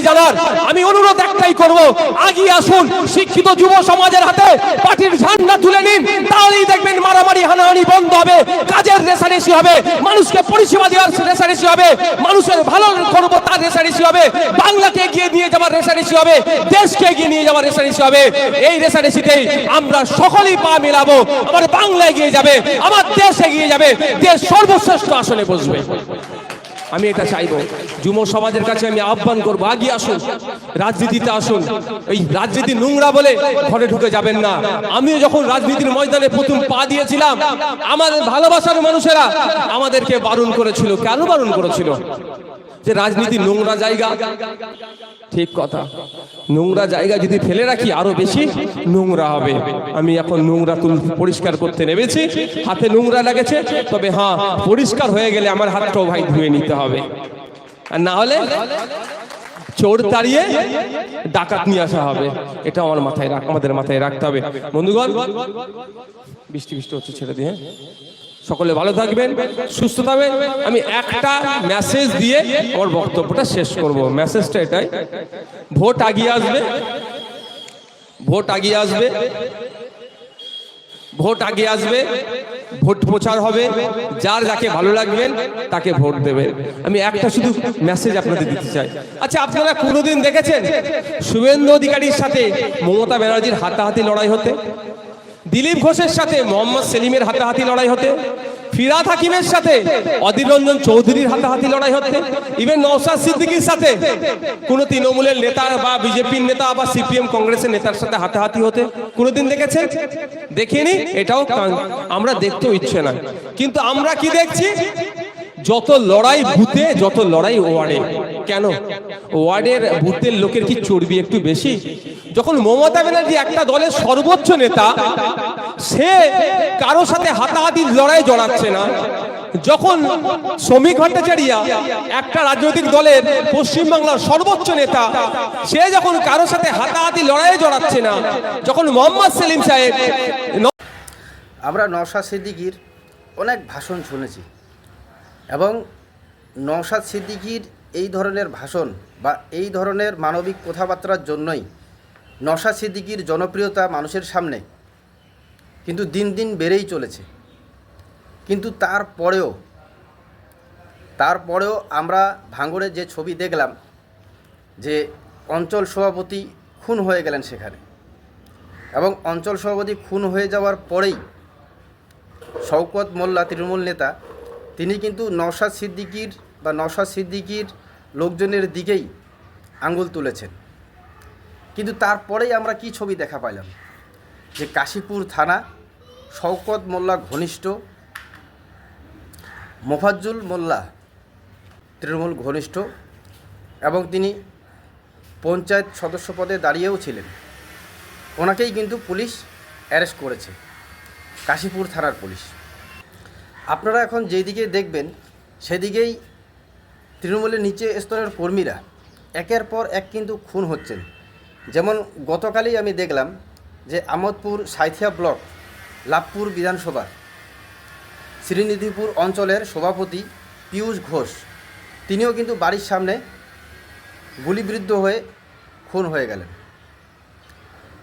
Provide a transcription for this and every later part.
নয় যাওয়ার আমি অনুরোধ একটাই করব, আগিয়ে আসুন, শিক্ষিত যুব সমাজের হাতে পার্টির ঝান্ডা তুলে নিন, তাহলেই দেখবেন মারামারি, হানাহানি বন্ধ হবে, কাজের রেশারেশি হবে, মানুষকে পরিষেবা দেওয়ার রেশারেশি হবে, মানুষের ভালো করব তার রেশারেশি হবে, বাংলাকে এগিয়ে নিয়ে যাওয়ার রেশারেশি হবে, দেশকে এগিয়ে নিয়ে যাওয়ার রেশারেশি হবে, এই রেশারেশিতেই আমরা সকলেই পা মেলাবো, আমার বাংলা এগিয়ে যাবে, আমার দেশ এগিয়ে যাবে, দেশ সর্বশ্রেষ্ঠ আসনে বসবে। আমি এটা চাইব। যুব সমাজের কাছে আমি আহ্বান করব, আগিয়ে আসুন, রাজনীতিতে আসুন। এই রাজনীতি নোংরা বলে ঘরে ঢুকে যাবেন না। আমিও যখন রাজনীতির ময়দানে প্রথম পা দিয়েছিলাম, আমাদের ভালোবাসার মানুষেরা আমাদেরকে বারণ করেছিল। কেন বারণ করেছিল? যে রাজনীতি নোংরা জায়গা। ঠিক কথা। নোংরা জায়গা যদি ফেলে রাখি, আরও বেশি নোংরা হবে। আমি এখন নোংরা তুল পরিষ্কার করতে নেমেছি। হাতে নোংরা লেগেছে, তবে হ্যাঁ পরিষ্কার হয়ে গেলে আমার হাতটাও ভাই ধুয়ে নিতে হবে। আর না হলে চোর তাড়িয়ে ডাকাত নিয়ে আসা হবে। এটা আমার মাথায় আমাদের মাথায় রাখতে হবে। বন্ধুগণ, বৃষ্টি বৃষ্টি হচ্ছে ছেড়ে দিয়ে? সকলে ভালো থাকবেন, সুস্থ থাকবেন। আমি একটা মেসেজ দিয়ে আমার বক্তব্যটা শেষ করব। মেসেজটা এটাই। ভোট আগিয়ে আসবে। ভোট আগিয়ে আসবে। ভোট আগে আসবে। ভোট প্রচার হবে। যার যাকে ভালো লাগবেন তাকে ভোট দেবেন আমি একটা শুধু মেসেজ আপনাদের দিতে চাই। আচ্ছা আপনারা কোনোদিন দেখেছেন? শুভেন্দু অধিকারীর সাথে মমতা ব্যানার্জির হাতাহাতি লড়াই হতে? দিলীপ ঘোষের সাথে মোহাম্মদ সেলিমের হাতাহাতি লড়াই হতে, ফিরাদ হাকিমের সাথে অধীর রঞ্জন চৌধুরীর হাতাহাতি লড়াই হতে ইভেন নওশাদ সিদ্দিকীর সাথে কোনো তৃণমূলের নেতা বা বিজেপির নেতা বা সিপিএম কংগ্রেসের নেতার সাথে হাতাহাতি হতে কোনোদিন দেখেছেন? দেখিনি, এটাও আমরা দেখতেও ইচ্ছে না কিন্তু আমরা কি দেখছি? যত লড়াই বুথে যত লড়াই ওয়ার্ডে। কেন? ওয়ার্ডের ভূতের লোকের কি চর্বি একটু বেশি? যখন মমতা ব্যানার্জি একটা দলের সর্বোচ্চ নেতা, সে কারও সাথে হাতাহাতি লড়াই জড়াচ্ছে না। যখন শ্রমিক ভট্টাচার্যা একটা রাজনৈতিক দলের পশ্চিমবাংলার সর্বোচ্চ নেতা, সে যখন কারও সাথে হাতাহাতি লড়াই জড়াচ্ছে না, যখন মোহাম্মদ সেলিম সাহেব আমরা নওশাদ সিদ্দিকির অনেক ভাষণ শুনেছি এবং নওশাদ সিদ্দিকির এই ধরনের ভাষণ বা এই ধরনের মানবিক কথাবার্তার জন্যই নওশাদ সিদ্দিকির জনপ্রিয়তা মানুষের সামনে কিন্তু দিন দিন বেড়েই চলেছে। কিন্তু তারপরেও তারপরেও আমরা ভাঙড়ে যে ছবি দেখলাম, যে অঞ্চল সভাপতি খুন হয়ে গেলেন সেখানে এবং অঞ্চল সভাপতি খুন হয়ে যাওয়ার পরেই শওকত মোল্লা তৃণমূল নেতা, তিনি কিন্তু নওশাদ সিদ্দিকির বা নওশাদ সিদ্দিকির লোকজনের দিকেই আঙ্গুল তুলেছেন। কিন্তু তারপরেই আমরা কি ছবি দেখা পাইলাম? যে কাশীপুর থানা শওকত মোল্লা ঘনিষ্ঠ, মোফাজ্জুল মোল্লা তৃণমূল ঘনিষ্ঠ এবং তিনি পঞ্চায়েত সদস্য পদে দাঁড়িয়েও ছিলেন। ওনাকেই কিন্তু পুলিশ অ্যারেস্ট করেছে, কাশীপুর থানার পুলিশ। আপনারা এখন যেদিকে দেখবেন, সেদিকেই তৃণমূলের নিচে স্তরের কর্মীরা একের পর এক কিন্তু খুন হচ্ছেন। যেমন গতকালই আমি দেখলাম যে আমোদপুর সাইথিয়া ব্লক, লাভপুর বিধানসভা, শ্রীনিধিপুর অঞ্চলের সভাপতি পীয়ূষ ঘোষ, তিনিও কিন্তু বাড়ির সামনে গুলিবিদ্ধ হয়ে খুন হয়ে গেলেন।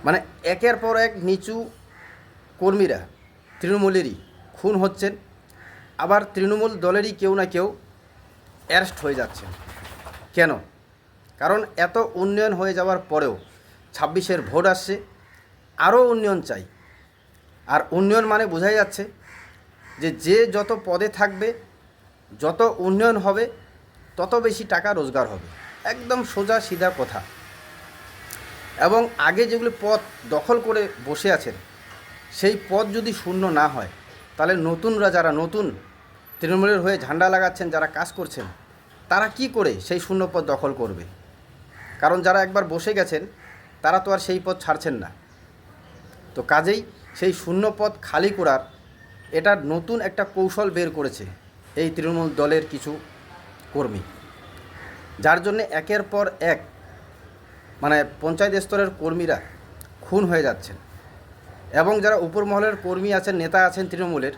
মানে একের পর এক নিচু কর্মীরা, তৃণমূলেরই খুন হচ্ছেন, আবার তৃণমূল দলেরই কেউ না কেউ অ্যারেস্ট হয়ে যাচ্ছেন। কেন? কারণ এত উন্নয়ন হয়ে যাওয়ার পরেও ছাব্বিশের ভোট আসছে, আরও উন্নয়ন চাই। আর উন্নয়ন মানে বোঝাই যাচ্ছে যে যে যত পদে থাকবে, যত উন্নয়ন হবে, তত বেশি টাকা রোজগার হবে। একদম সোজা সিধা কথা। এবং আগে যেগুলো পদ দখল করে বসে আছেন, সেই পদ যদি শূন্য না হয়, তাহলে নতুনরা যারা নতুন তৃণমূলের হয়ে ঝান্ডা লাগাচ্ছেন, যারা কাজ করছেন, তারা কি করে সেই শূন্য পদ দখল করবে? কারণ যারা একবার বসে গেছেন, তারা তো আর সেই পথ ছাড়ছেন না। তো কাজেই সেই শূন্য পথ খালি করার এটা নতুন একটা কৌশল বের করেছে এই তৃণমূল দলের কিছু কর্মী। যার জন্য একের পর এক মানে পঞ্চায়েত স্তরের কর্মীরা খুন হয়ে যাচ্ছেন। এবং যারা উপর মহলের কর্মী আছেন, নেতা আছেন তৃণমূলের,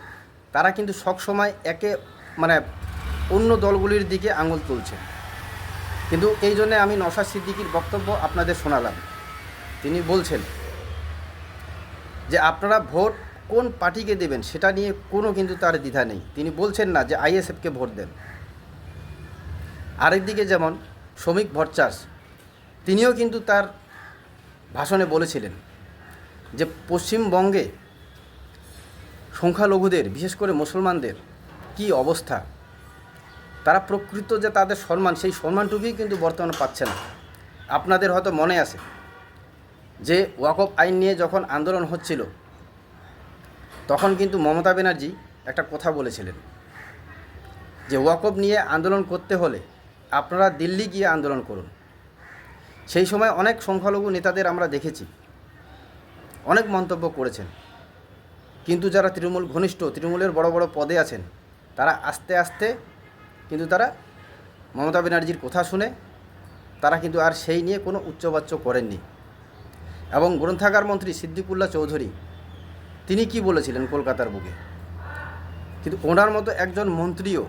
তারা কিন্তু সবসময় একে মানে অন্য দলগুলির দিকে আঙুল তুলছে কিন্তু এই জন্যে আমি নশা সিদ্দিকির বক্তব্য আপনাদের শোনালাম। তিনি বলছেন যে আপনারা ভোট কোন পার্টিকে দেবেন সেটা নিয়ে কোনো কিন্তু তার দ্বিধা নেই। তিনি বলছেন না যে আইএসএফকে ভোট দেন। আরেকদিকে যেমন শ্রমিক ভট্টাস তিনিও কিন্তু তার ভাষণে বলেছিলেন যে পশ্চিমবঙ্গে সংখ্যালঘুদের, বিশেষ করে মুসলমানদের কি অবস্থা? তারা প্রকৃত যে তাদের সম্মান, সেই সম্মানটুকুই কিন্তু বর্তমানে পাচ্ছে না। আপনাদের হয়তো মনে আছে যে ওয়াকফ আইন নিয়ে যখন আন্দোলন হচ্ছিল, তখন কিন্তু মমতা ব্যানার্জি একটা কথা বলেছিলেন যে ওয়াকফ নিয়ে আন্দোলন করতে হলে আপনারা দিল্লি গিয়ে আন্দোলন করুন। সেই সময় অনেক সংখ্যালঘু নেতাদের আমরা দেখেছি, অনেক মন্তব্য করেছেন। কিন্তু যারা তৃণমূল ঘনিষ্ঠ, তৃণমূলের বড় বড় পদে আছেন, তারা আস্তে আস্তে কিন্তু তারা মমতা ব্যানার্জির কথা শুনে তারা কিন্তু আর সেই নিয়ে কোনো উচ্চবাচ্য করেননি। এবং গ্রন্থাগার মন্ত্রী সিদ্দিকুল্লাহ চৌধুরী, তিনি কি বলেছিলেন কলকাতার বুকে? কিন্তু ওনার মতো একজন মন্ত্রীও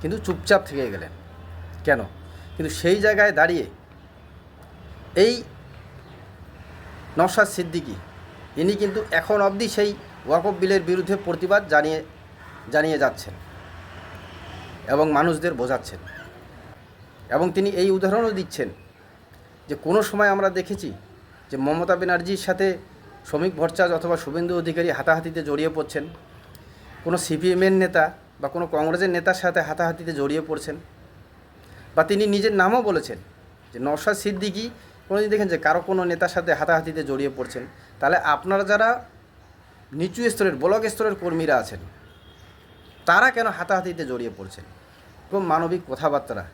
কিন্তু চুপচাপ থেকে গেলেন। কেন? কিন্তু সেই জায়গায় দাঁড়িয়ে এই নওশাদ সিদ্দিকি, ইনি কিন্তু এখন অবধি সেই ওয়াকফ বিলের বিরুদ্ধে প্রতিবাদ জানিয়ে জানিয়ে যাচ্ছেন। এবং মানুষদের বোঝাচ্ছেন। এবং তিনি এই উদাহরণও দিচ্ছেন যে কোনো সময় আমরা দেখেছি যে মমতা ব্যানার্জির সাথে শ্রমিক ভট্টাচার্য অথবা শুভেন্দু অধিকারী হাতাহাতিতে জড়িয়ে পড়ছেন, কোনো সিপিএমের নেতা বা কোনো কংগ্রেসের নেতার সাথে হাতাহাতিতে জড়িয়ে পড়ছেন বা তিনি নিজের নামও বলেছেন যে নওশাদ সিদ্দিকি কোনোদিন দেখেন যে কারও কোনো নেতার সাথে হাতাহাতিতে জড়িয়ে পড়ছেন। তাহলে আপনারা যারা নিচু স্তরের, ব্লক স্তরের কর্মীরা আছেন তারা কেন হাতাহাতিতে জড়িয়ে পড়ছেন খুব মানবিক কথাবার্তা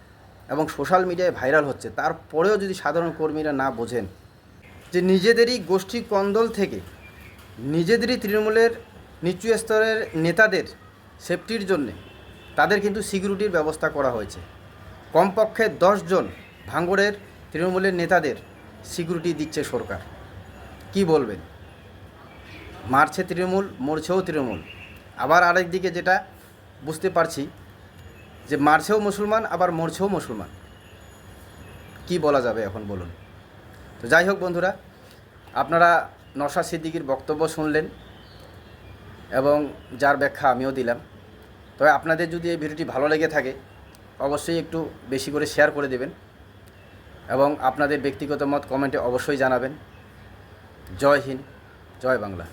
এবং সোশ্যাল মিডিয়ায় ভাইরাল হচ্ছে। তারপরেও যদি সাধারণ কর্মীরা না বোঝেন যে নিজেদেরই গোষ্ঠী কন্দল থেকে নিজেদেরই তৃণমূলের নিচু স্তরের নেতাদের সেফটির জন্যে তাদের কিন্তু সিকিউরিটির ব্যবস্থা করা হয়েছে। কমপক্ষে জন ভাঙ্গড়ের তৃণমূলের নেতাদের সিকিউরিটি দিচ্ছে সরকার। কি বলবেন? মারছে তৃণমূল, মরছেও তৃণমূল। আবার আরেকদিকে যেটা বুঝতে পারছি যে মারছেও মুসলমান, আবার মরছেও মুসলমান। কি বলা যাবে এখন বলুন? তো যাই হোক বন্ধুরা, আপনারা নশা সিদ্দিকির বক্তব্য শুনলেন এবং যার ব্যাখ্যা আমিও দিলাম। তবে আপনাদের যদি এই ভিডিওটি ভালো লেগে থাকে, অবশ্যই একটু বেশি করে শেয়ার করে দেবেন এবং আপনাদের ব্যক্তিগত মত কমেন্টে অবশ্যই জানাবেন। জয় হিন্দ, জয় বাংলা।